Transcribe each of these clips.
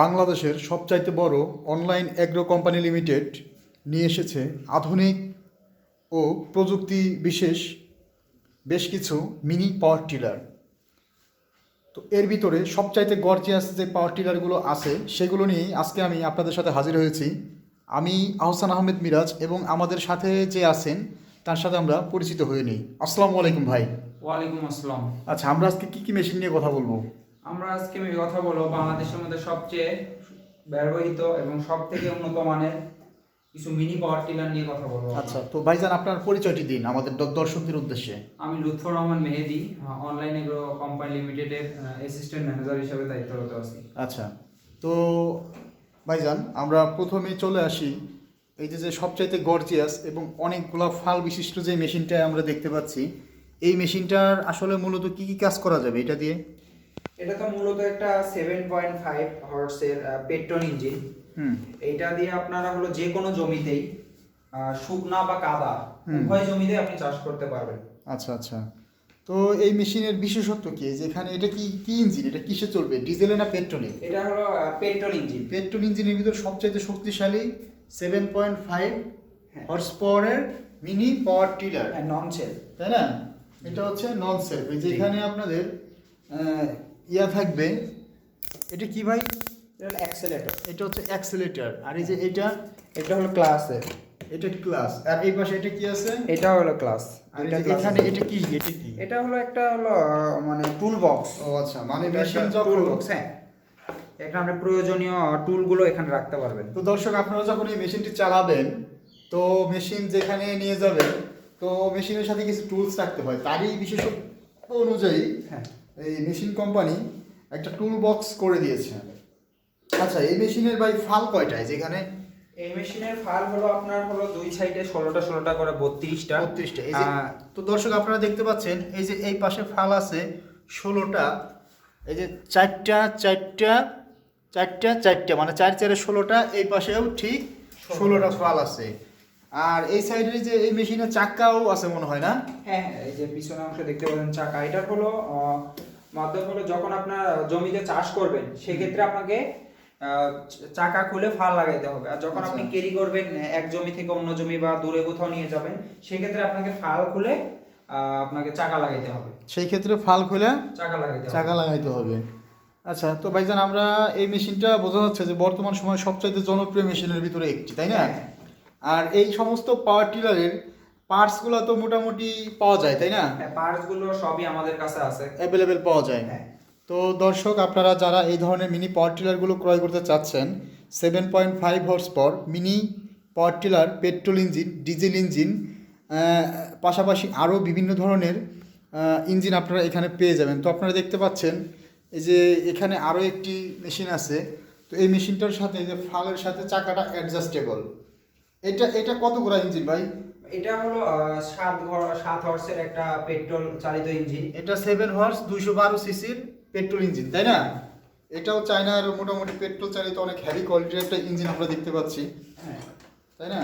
বাংলাদেশের সবচাইতে বড় অনলাইন অ্যাগ্রো কোম্পানি লিমিটেড নিয়ে এসেছে আধুনিক ও প্রযুক্তি বিশেষ বেশ কিছু মিনি পাওয়ার টিলার। তো এর ভিতরে সবচাইতে গর্জিয়াস যে পাওয়ার টিলারগুলো আছে সেগুলো নিয়েই আজকে আমি আপনাদের সাথে হাজির হয়েছি। আমি আহসান আহমেদ মিরাজ এবং আমাদের সাথে যে আছেন তার সাথে আমরা পরিচিত হয়ে নিই। আসসালামু আলাইকুম ভাই। ওয়ালাইকুম আসসালাম। আচ্ছা আমরা আজকে কী কী মেশিন নিয়ে কথা বলব? আমরা আজকে আমি কথা বলব বাংলাদেশের মধ্যে সবচেয়ে ব্যবহৃত এবং সব থেকে উন্নত মানের কিছু মিনি পাওয়ার টিলার নিয়ে কথা বলব। আচ্ছা তো ভাইজান আপনার পরিচয়টি দিন আমাদের দর্শকদের উদ্দেশ্যে। আমি Lutfur Rahman Mehedi online agro company লিমিটেডের অ্যাসিস্ট্যান্ট ম্যানেজার হিসেবে দায়িত্বরত আছি। আচ্ছা তো ভাইজান আমরা প্রথমে চলে আসি এই যে যে সবচাইতে গর্জিয়াস এবং অনেকগুলো ফাল বিশিষ্ট যে মেশিনটা আমরা দেখতে পাচ্ছি এই মেশিনটার আসলে মূলত কি কি কাজ করা যাবে এটা দিয়ে? এটা তো মূলত একটা সেভেন পয়েন্ট ফাইভ হর্সের পেট্রোল ইঞ্জিন হুম। এইটা দিয়ে আপনারা হলো যে কোনো জমিতেই শুকনা বা কাদা। উভয় জমিতে আপনি চাষ করতে পারবেন। আচ্ছা আচ্ছা। তো এই মেশিনের বিশেষত্ব কি? যেখানে এটা কি কি ইঞ্জিন এটা কিসে চলবে? ডিজেলে না পেট্রোলে এটা হলো পেট্রোল ইঞ্জিন পেট্রোল ইঞ্জিনের ভিতর সবচেয়ে শক্তিশালী সেভেন পয়েন্ট ফাইভ। হর্স পাওয়ারের mini power tiller non self তাই না? এটা হচ্ছে নন সেল যেখানে আপনাদের ইয়া থাকবে। এটা কি ভাই? এটা অ্যাক্সেলেটর এটা হচ্ছে অ্যাক্সিলেটর আর এই যে এটা? এটা হলো ক্লাসের এটা ক্লাস আর এই পাশে এটা কি আছে? এটা হলো ক্লাস আর এখানে এটা কি? এটা কি? এটা হলো একটা হলো মানে টুল বক্স ও আচ্ছা মানে মেশিন যখন টুল বক্স হ্যাঁ। এখানে আপনি প্রয়োজনীয় টুলগুলো এখানে রাখতে পারবেন। তো দর্শক আপনারা যখন এই মেশিনটি চালাবেন তো মেশিন যেখানে নিয়ে যাবেন তো মেশিনের সাথে কিছু টুলস রাখতে হয়। তারই বিশেষত্ব অনুযায়ী হ্যাঁ। এই মেশিন কোম্পানি একটা টুল বক্স করে দিয়েছে। আচ্ছা এই মেশিনের ভাই ফাল কয়টায় যেখানে এই মেশিনের ফাল হলো আপনার হলো দুই সাইডে ষোলোটা ষোলোটা করে বত্রিশটা। বত্রিশটা। এই যে তো দর্শক আপনারা দেখতে পাচ্ছেন এই যে এই পাশে ফাল আছে ষোলোটা। এই যে চারটা চারটা চারটা চারটা মানে চার চারে ষোলোটা এই পাশেও ঠিক ষোলোটা। ফাল আছে। আর এই সাইডে যে এই মেশিনের চাক্কাও আছে মনে হয় না? হ্যাঁ হ্যাঁ, এই যে পিছনে অংশ দেখতে পাচ্ছেন চাকা এটা হলো মাধ্যম হলো যখন আপনার জমিতে চাষ করবেন সেক্ষেত্রে আপনাকে চাকা খুলে ফাল লাগাইতে হবে। আর যখন আপনি আচ্ছা। ক্যারি করবেন এক জমি থেকে অন্য জমি বা দূরে কোথাও নিয়ে যাবেন সেক্ষেত্রে আপনাকে ফাল খুলে আপনাকে চাকা লাগাইতে হবে। সেই ক্ষেত্রে ফাল খুলে চাকা লাগাইতে হবে। চাকা লাগাইতে হবে। আচ্ছা তো ভাইজান আমরা এই মেশিনটা বোঝা যাচ্ছে যে বর্তমান সময়ে সবচাইতে জনপ্রিয় মেশিনের ভিতরে একটি তাই না? হ্যাঁ। আর এই সমস্ত পাওয়ার টিলারের পার্টসগুলো তো মোটামুটি পাওয়া যায় তাই না? হ্যাঁ পার্টসগুলো সবই আমাদের কাছে আছে। অ্যাভেলেবেল পাওয়া যায়। হ্যাঁ। তো দর্শক আপনারা যারা এই ধরনের মিনি পাওয়ার টিলারগুলো ক্রয় করতে চাচ্ছেন seven point five horse power mini power tiller petrol engine diesel engine পাশাপাশি আরও বিভিন্ন ধরনের ইঞ্জিন আপনারা এখানে পেয়ে যাবেন। তো আপনারা দেখতে পাচ্ছেন এই যে এখানে আরও একটি মেশিন আছে। তো এই মেশিনটার সাথে এই যে ফালের সাথে চাকাটা অ্যাডজাস্টেবল এটা এটা কত গোড়া ইঞ্জিন ভাই? এটা হলো সাত সাত হর্সের একটা পেট্রোল চালিত ইঞ্জিন। এটা সেভেন হর্স দুইশো বারো সিসির পেট্রোল ইঞ্জিন তাই না? এটাও চায়নার মোটামুটি পেট্রোল চালিত অনেক হ্যাভি কোয়ালিটির একটা ইঞ্জিন আমরা দেখতে পাচ্ছি। হ্যাঁ তাই না?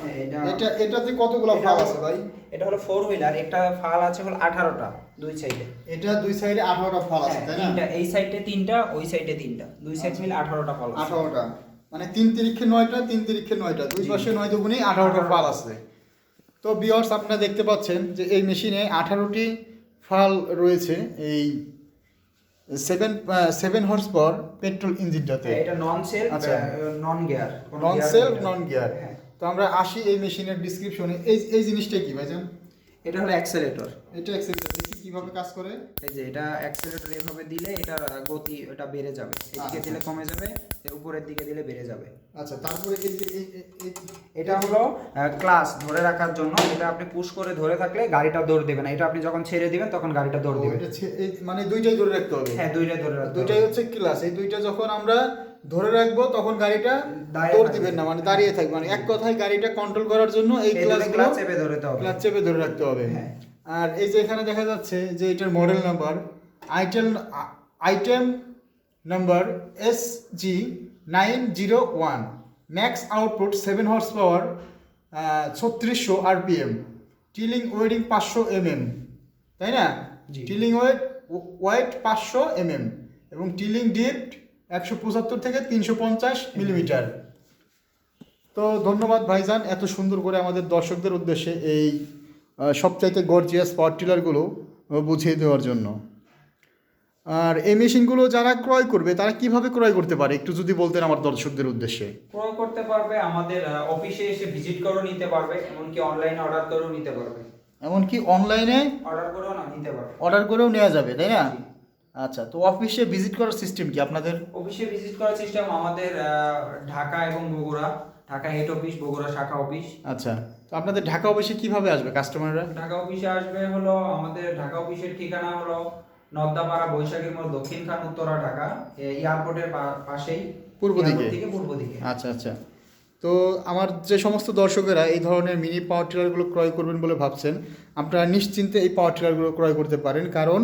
হ্যাঁ, এটা এটা এটাতে কতগুলো ফাল আছে ভাই? এটা হলো ফোর হুইলার একটা ফাল আছে হলো আঠারোটা দুই সাইডে এটা দুই সাইডে আঠারোটা ফাল আছে তাই না? এই সাইডে তিনটা ওই সাইডে তিনটা দুই সাইড মিলে আঠারোটা ফাল আছে। আঠারোটা। মানে তিন তিরিক্ষে নয়টা তিন তিরিক্ষে নয়টা। দুই। পাশে নয় দুগুণে আঠারোটা ফাল আছে। তো বিয়ার্স আপনারা দেখতে পাচ্ছেন যে এই মেশিনে আঠারোটি ফাল রয়েছে এই seven seven horse power petrol ইঞ্জিনটাতে এটা নন সেল আচ্ছা। Non gear non self non gear তো আমরা আসি এই মেশিনের ডিসক্রিপশনে এই এই জিনিসটা কি ভাইজান? এটা হলো অ্যাক্সেলেটর এটা এক্সেলেটর দেখি কীভাবে কাজ করে? এই যে এটা অ্যাক্সেলেটর এভাবে দিলে এটা গতি এটা বেড়ে যাবে। এদিকে আচ্ছা। দিলে কমে যাবে উপরের দিকে দিলে বেড়ে যাবে। আচ্ছা তারপরে এই যে এটা হলো ক্লাস ধরে রাখার জন্য। এটা আপনি পুশ করে ধরে থাকলে গাড়িটা দৌড় দেবে না। এটা আপনি যখন ছেড়ে দিবেন তখন গাড়িটা দৌড় দিবে। মানে দুইটাই ধরে রাখতে হবে? হ্যাঁ দুইটাই ধরে রাখতে দুইটাই হচ্ছে ক্লাস এই দুইটা যখন আমরা ধরে রাখব তখন গাড়িটা দৌড়। দিবেন না মানে দাঁড়িয়ে থাকবে। মানে এক কথায় গাড়িটা কন্ট্রোল করার জন্য এই ক্লাস চেপে ধরতে হবে। ক্লাচ চেপে ধরে রাখতে হবে। হ্যাঁ। আর এই যে এখানে দেখা যাচ্ছে যে এটার model number itel item number S G nine zero one max output seven horse power ছত্রিশশো আরপিএম টিলিং ওয়েডিং পাঁচশো এমএম তাই না? টিলিং ওয়েট ওয়েট পাঁচশো এমএম এবং টিলিং ডিপ একশো পঁচাত্তর থেকে তিনশো পঞ্চাশ মিলিমিটার তো ধন্যবাদ ভাইজান এত সুন্দর করে আমাদের দর্শকদের উদ্দেশ্যে এই সবচাইতে গর্জিয়াস পাওয়ার টিলারগুলো বুঝিয়ে দেওয়ার জন্য। আর এই মেশিনগুলো যারা ক্রয় করবে তারা কীভাবে ক্রয় করতে পারে? একটু যদি বলতেন আমার দর্শকদের উদ্দেশ্যে। ক্রয় করতে পারবে আমাদের অফিসে এসে ভিজিট করেও নিতে পারবে এমনকি অনলাইনে অর্ডার করেও নিতে পারবে। এমনকি অনলাইনে অর্ডার করেও না নিতে পারবে। অর্ডার করেও নেওয়া যাবে তাই না? আচ্ছা তো অফিসে ভিজিট করার সিস্টেম কি আপনাদের? অফিসে ভিজিট করার সিস্টেম আমাদের ঢাকা এবং বগুড়া। ঢাকা হেড অফিস বগুড়া শাখা অফিস আচ্ছা তো আপনাদের ঢাকা অফিসে কীভাবে আসবে কাস্টমাররা ঢাকা অফিসে আসবে হলো আমাদের ঢাকা অফিসের ঠিকানা হলো নদ্দাপাড়া বৈশাখী মোড় দক্ষিণ খান উত্তরা ঢাকা। এয়ারপোর্টের পাশেই। পূর্ব দিকে। পূর্ব দিকে। আচ্ছা আচ্ছা। তো আমার যে সমস্ত দর্শকেরা এই ধরনের মিনি পাওয়ার টিলারগুলো ক্রয় করবেন বলে ভাবছেন আপনারা নিশ্চিন্তে এই পাওয়ার টিলারগুলো ক্রয় করতে পারেন। কারণ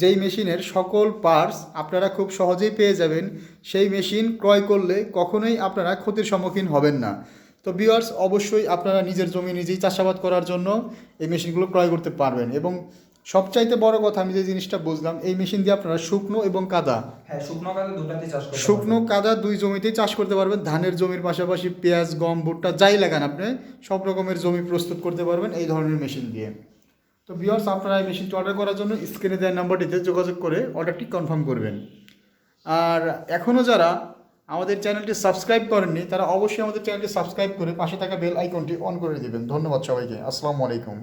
যেই মেশিনের সকল পার্টস আপনারা খুব সহজেই পেয়ে যাবেন সেই মেশিন ক্রয় করলে কখনোই আপনারা ক্ষতির সম্মুখীন হবেন না। তো বিয়ার্স অবশ্যই আপনারা নিজের জমি নিজেই চাষাবাদ করার জন্য এই মেশিনগুলো ক্রয় করতে পারবেন। এবং সবচাইতে বড় কথা আমি যে জিনিসটা বুঝলাম এই মেশিন দিয়ে আপনারা শুকনো এবং কাদা হ্যাঁ শুকনো চাষ করতে শুকনো কাদা দুই জমিতেই চাষ করতে পারবেন। ধানের জমির পাশাপাশি পেঁয়াজ গম ভুট্টা যাই লাগান আপনি সব রকমের জমি প্রস্তুত করতে পারবেন এই ধরনের মেশিন দিয়ে। তো বিয়ার্স আপনারা এই মেশিনটি অর্ডার করার জন্য স্ক্রিনে দেওয়া নাম্বারটিতে যোগাযোগ করে অর্ডারটি কনফার্ম করবেন। আর এখনও যারা আমাদের চ্যানেলটি সাবস্ক্রাইব করেননি, তারা অবশ্যই আমাদের চ্যানেলটি সাবস্ক্রাইব করে পাশে থাকা বেল আইকনটি অন করে দেবেন। ধন্যবাদ সবাইকে। আসসালামু আলাইকুম।